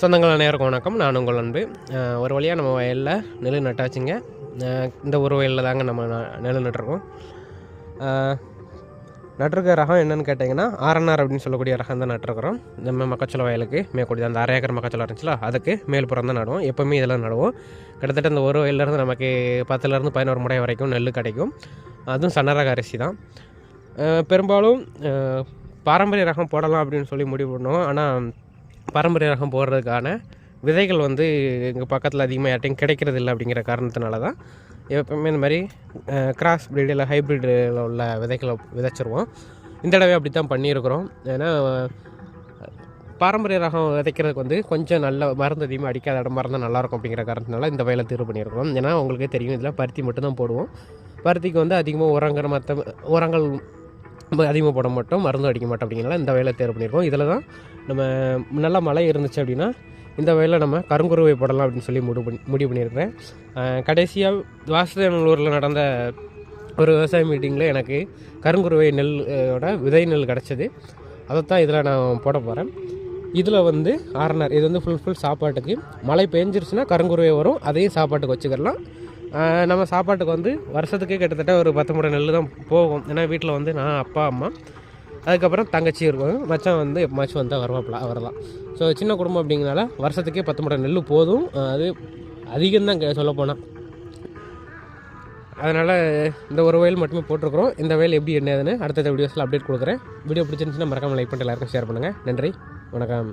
சொந்தங்கள் அனைவருக்கும் வணக்கம். நான் உங்கள் அன்பு. ஒரு வழியாக நம்ம வயலில் நெல் நட்டாச்சுங்க. இந்த ஒரு வயலில் தாங்க நம்ம ந- நெல் நட்டுருக்கோம். நட்டுருக்க நட்டிருக்க ரகம் என்னென்னு கேட்டிங்கன்னா ஆர்என்ஆர் அப்படின்னு சொல்லக்கூடிய ரகம் தான் நட்டுருக்குறோம். நம்ம மக்காச்சோள வயலுக்கு மேற்கூடிய அந்த அரை ஏக்கர் மக்காச்சோளம் இருந்துச்சுல அதுக்கு மேல்புறம் தான் நடுவோம். எப்போவுமே இதெல்லாம் நடுவோம். கிட்டத்தட்ட இந்த ஒரு வயல்லேருந்து நமக்கு பத்துலேருந்து பதினோரு முறை வரைக்கும் நெல் கிடைக்கும். அதுவும் சன்னரக அரிசி தான். பெரும்பாலும் பாரம்பரிய ரகம் போடலாம் அப்படின்னு சொல்லி முடிவு பண்ணோம். ஆனால் பாரம்பரிய ரகம் போடுறதுக்கான விதைகள் வந்து எங்கள் பக்கத்தில் அதிகமாக யார்ட்டையும் கிடைக்கிறது இல்லை அப்படிங்கிற காரணத்தினால தான் எப்பவுமே இந்த மாதிரி கிராஸ் breed இல்லை ஹைப்ரிட்டில் உள்ள விதைகளை விதைச்சிருவோம். இந்த தடவை அப்படி தான் பண்ணியிருக்கிறோம். ஏன்னா பாரம்பரிய ரகம் விதைக்கிறதுக்கு வந்து கொஞ்சம் நல்ல மருந்து அதிகமாக அடிக்காத இடம் மருந்து நல்லாயிருக்கும் அப்படிங்கிற காரணத்தினால இந்த வயலை தேர்வு பண்ணியிருக்கிறோம். ஏன்னா உங்களுக்கே தெரியும் இதில் பருத்தி மட்டும் தான் போடுவோம். பருத்திக்கு வந்து அதிகமாக உரங்கிற மற்ற உரங்கள் அதிகமாக போட மாட்டோம் மருந்து அடிக்க மாட்டோம் அப்படிங்கிறனால இந்த வயலை தேர்வு பண்ணியிருக்கோம். இதில் தான் நம்ம நல்லா மழை இருந்துச்சு அப்படின்னா இந்த வயலில் நம்ம கருங்குருவை போடலாம் அப்படின்னு சொல்லி முடிவு பண்ணி முடிவு பண்ணியிருக்கிறேன். கடைசியாக வாசுதேவனூரில் நடந்த ஒரு விவசாய மீட்டிங்கில் எனக்கு கருங்குருவை நெல்லோட விதை நெல் கிடச்சிது. அதைத்தான் இதில் நான் போட போகிறேன் இதில் வந்து ஆர்னர் இது வந்து ஃபுல் ஃபுல் சாப்பாட்டுக்கு. மழை பெஞ்சிருச்சுன்னா கருங்குருவை வரும் அதையும் சாப்பாட்டுக்கு வச்சுக்கலாம் நம்ம சாப்பாட்டுக்கு வந்து வருஷத்துக்கே கிட்டத்தட்ட ஒரு பத்து முறை நெல் தான் போகும். ஏன்னா வீட்டில் வந்து நான் அப்பா அம்மா. அதுக்கப்புறம் தங்கச்சி இருக்கும். மச்சான் வந்து எப்பமாச்சும் வந்தால் வருவாப்பில் அவர்தான். ஸோ சின்ன குடும்பம் அப்படிங்கிறனால வருஷத்துக்கே பத்து மூட்டை நெல் போதும். அது அதிகம்தான் சொல்ல போனால் அதனால் இந்த ஒரு வயல் மட்டுமே போட்டிருக்கிறோம். இந்த வயல் எப்படி என்னதுன்னு அடுத்தடுத்த வீடியோஸில் அப்டேட் கொடுக்குறேன். வீடியோ பிடிச்சிருந்துச்சுன்னா மறக்காமல் லைக் பண்ணிட்டு எல்லாருக்கும் ஷேர் பண்ணுங்கள் நன்றி. வணக்கம்.